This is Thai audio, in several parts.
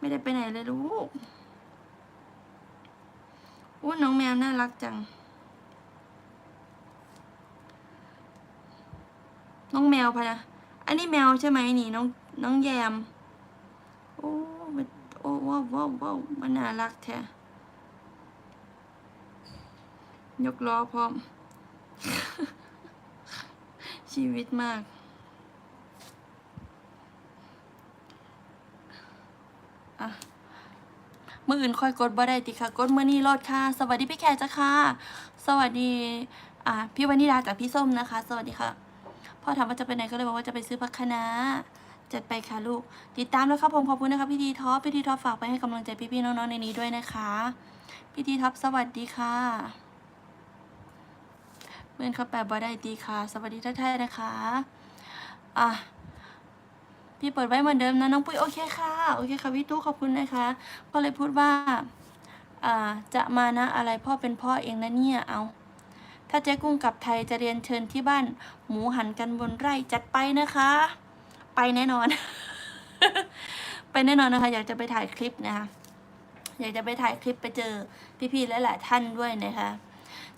ไม่ได้ไปไหนเลยลูกอู้น้องแมวน่ารักจัง น้องแมวพะนะอันนี้แมวใช่ไหมนี่น้องน้องแยม โอ้มันโอ้ว้าวว้าวว้าวมันน่ารักแท้ยกล้อพร้อม ชีวิตมาก อะมืออื่นคอยกดบ่ได้ติค่ะ กดมื่อนี้รถค่ะ สวัสดีพี่แขกจ้ะค่ะ สวัสดีอะพี่วานิดาจากพี่ส้มนะคะ สวัสดีค่ะ พ่อถามว่าจะไปไหนก็เลยบอกว่าจะไปซื้อผักคะน้าจัดไปค่ะลูก ติดตามแล้วครับผมขอบคุณนะคะพี่ดีท็อปพี่ดีท็อปฝากไปให้กำลังใจพี่ๆน้องๆในนี้ด้วยนะคะ พี่ดีท็อปสวัสดีค่ะเพื่อนเขาแปลบ่ได้ดีค่ะ สวัสดีท่านท่านนะคะ อะ พี่เปิดไว้เหมือนเดิมนะน้องปุ้ยโอเคค่ะโอเคค่ะพี่ตู้ขอบคุณนะคะ ก็เลยพูดว่าอ่าจะมานะอะไรพ่อเป็นพ่อเองนะเนี่ยเอาถ้าเจ๊กุ้งกลับไทยจะเรียนเชิญที่บ้าน หมูหันกันบนไร่จัดไปนะคะ ไปแน่นอน ไปแน่นอนนะคะ อยากจะไปถ่ายคลิปนะคะอยากจะไปถ่ายคลิปไปเจอพี่ๆและหลายๆท่านด้วยนะคะ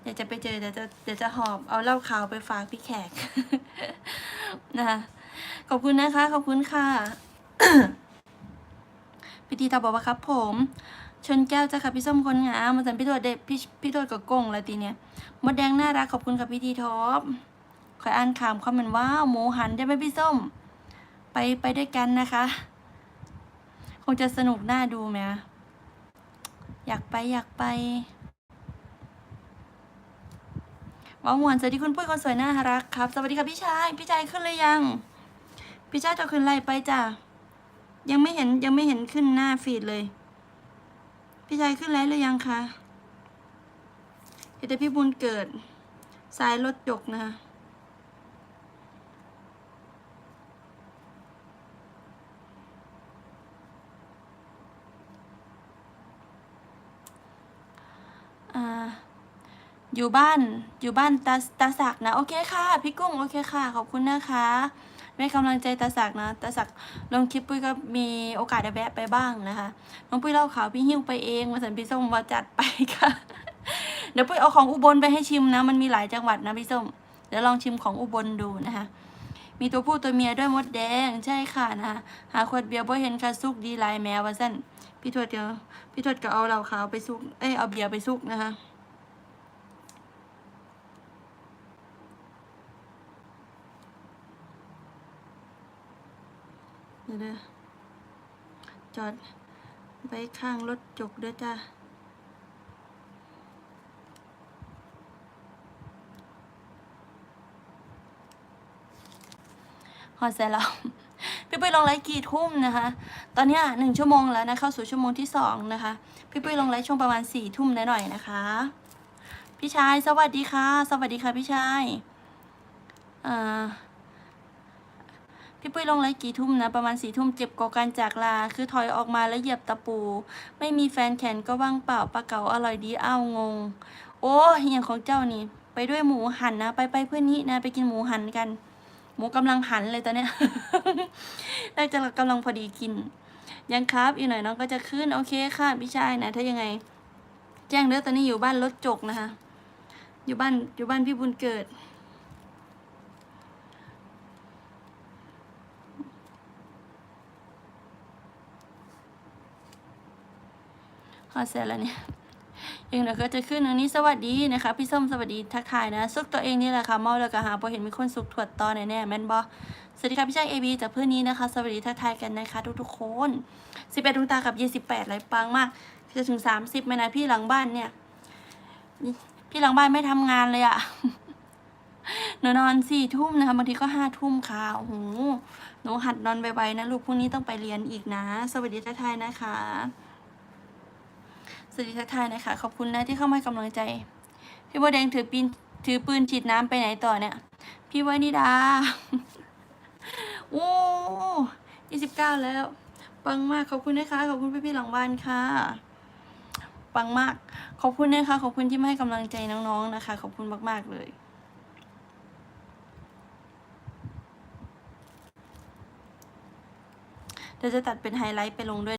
อยากจะไปเจอเดี๋ยวจะเดี๋ยวจะหอบเอาเล้าข่าวไปฝากพี่แขกนะคะ ขอบคุณนะคะ ขอบคุณค่ะพี่ทีตาบอกว่าครับ ผม ชนแก้วจ้ะค่ะพี่ส้มคนงามมาสันพี่ตัวเด็กพี่พี่ตัวกับกงแล้วทีเนี้ยมดแดงน่ารักขอบคุณค่ะพี่ทีท็อปคอยอ่านข่าวคอมเมนต์ว่าหมูหันได้ไหมพี่ส้ม ไปไปด้วยกันนะคะ คงจะสนุกน่าดูไหมอะอยากไปอยากไปว้าวหมวนสวัสดีคุณปุ้ยคนสวยน่ารักครับ สวัสดีค่ะพี่ชาย พี่ชายขึ้นเลยยัง พี่ชายจะขึ้นไล่ไปจ้ะยังไม่เห็นยังไม่เห็นขึ้นหน้าฟีดเลย พี่ชายขึ้นไลฟ์หรือยังคะเห็นแต่พี่บุญเกิดสายรถจกนะคะอยู่บ้านอยู่บ้านตาตาศักนะ โอเคค่ะ พี่กุ้ง โอเคค่ะ ขอบคุณนะคะ ให้กำลังใจตาศักนะตาศักลงคลิปปุ้ยก็มีโอกาสได้แวะไปบ้างนะคะน้องปุ้ยเล่าข่าวพี่หิ้วไปเองมาสันพี่ส้มมาจัดไปค่ะ เดี๋ยวปุ้ยเอาของอุบลไปให้ชิมนะ มันมีหลายจังหวัดนะพี่ส้มเดี๋ยวลองชิมของอุบลดูนะคะมีตัวผู้ตัวเมียด้วยมดแดงใช่ค่ะนะคะหาขวดเบียร์บ่เห็นค่ะซุกดีลายแมวว่าสั้นพี่ทวดเดี๋ยวพี่ทวดก็เอาเหล้าขาวไปซุกเอ้ยเอาเบียร์ไปซุกนะคะ เดี๋ยวเด้อจอดไว้ข้างรถจกเด้วยจ้าหอดเสร็จแล้วพี่ปุ้ยลงไลฟ์กี่ทุ่มนะคะ ตอนนี้หนึ่งชั่วโมงแล้วนะเข้าสู่ชั่วโมงที่สองนะคะ พี่ปุ้ยลงไลฟ์ช่วงประมาณสี่ทุ่มหน่อยๆนะคะ พี่ชายสวัสดีค่ะ สวัสดีค่ะพี่ชายอ่า พี่ปุ้ยลงไลฟ์กี่ทุ่มนะ ประมาณสี่ทุ่มเจ็บกว่าการจากลา คือถอยออกมาแล้วเหยียบตะปู ไม่มีแฟนแขนก็ว่างเปล่าปลาเก๋าอร่อยดีอ้าวงง โอ้ยอย่างของเจ้านี่ ไปด้วยหมูหันนะ ไปไปเพื่อนนี้นะ ไปกินหมูหันกัน หมูกำลังหันเลยตอนเนี้ยได้จะกำลังพอดีกิน ยังครับ อีกหน่อยน้องก็จะขึ้นโอเคค่ะพี่ชายนะ ถ้ายังไง แจ้งเด้อตอนนี้อยู่บ้านรถจกนะคะอยู่บ้านอยู่บ้านพี่บุญเกิด พอเสร็จแล้วเนี่ยเองเดี๋ยวก็จะขึ้นอันนี้สวัสดีนะคะ พี่ส้มสวัสดีทักทายนะ ซุกตัวเองนี่แหละค่ะเมาแล้วก็หาพอเห็นมีคนซุกถวดต่อแน่แม่นบอสวัสดีค่ะพี่ชายเอบีจากเพื่อนนี้นะคะ สวัสดีทักทายกันนะคะ ทุกๆคนสิบแปดดวงตากับยี่สิบแปดไรปังมากจะถึงสามสิบไหมนะพี่หลังบ้านเนี่ย พี่หลังบ้านไม่ทำงานเลยอะหนูนอนสี่ทุ่มนะคะบางทีก็ห้าทุ่มค่ะโอ้โหหนูหัดนอนไวๆนะลูกพรุ่งนี้ต้องไปเรียนอีกนะ สวัสดีทักทายนะคะ สวัสดีทักทายนะคะ ขอบคุณนะที่เข้ามาให้กำลังใจ พี่บัวแดงถือปีนถือปืนฉีดน้ำไปไหนต่อเนี่ย พี่วานิดา โอ้ยี่สิบเก้าแล้ว ปังมากขอบคุณนะคะ ขอบคุณพี่ๆหลังบ้านค่ะ ปังมาก ขอบคุณนะคะ ขอบคุณที่มาให้กำลังใจน้องๆนะคะ ขอบคุณมากๆเลยเดี๋ยวจะตัดเป็นไฮไลท์ไปลงด้วย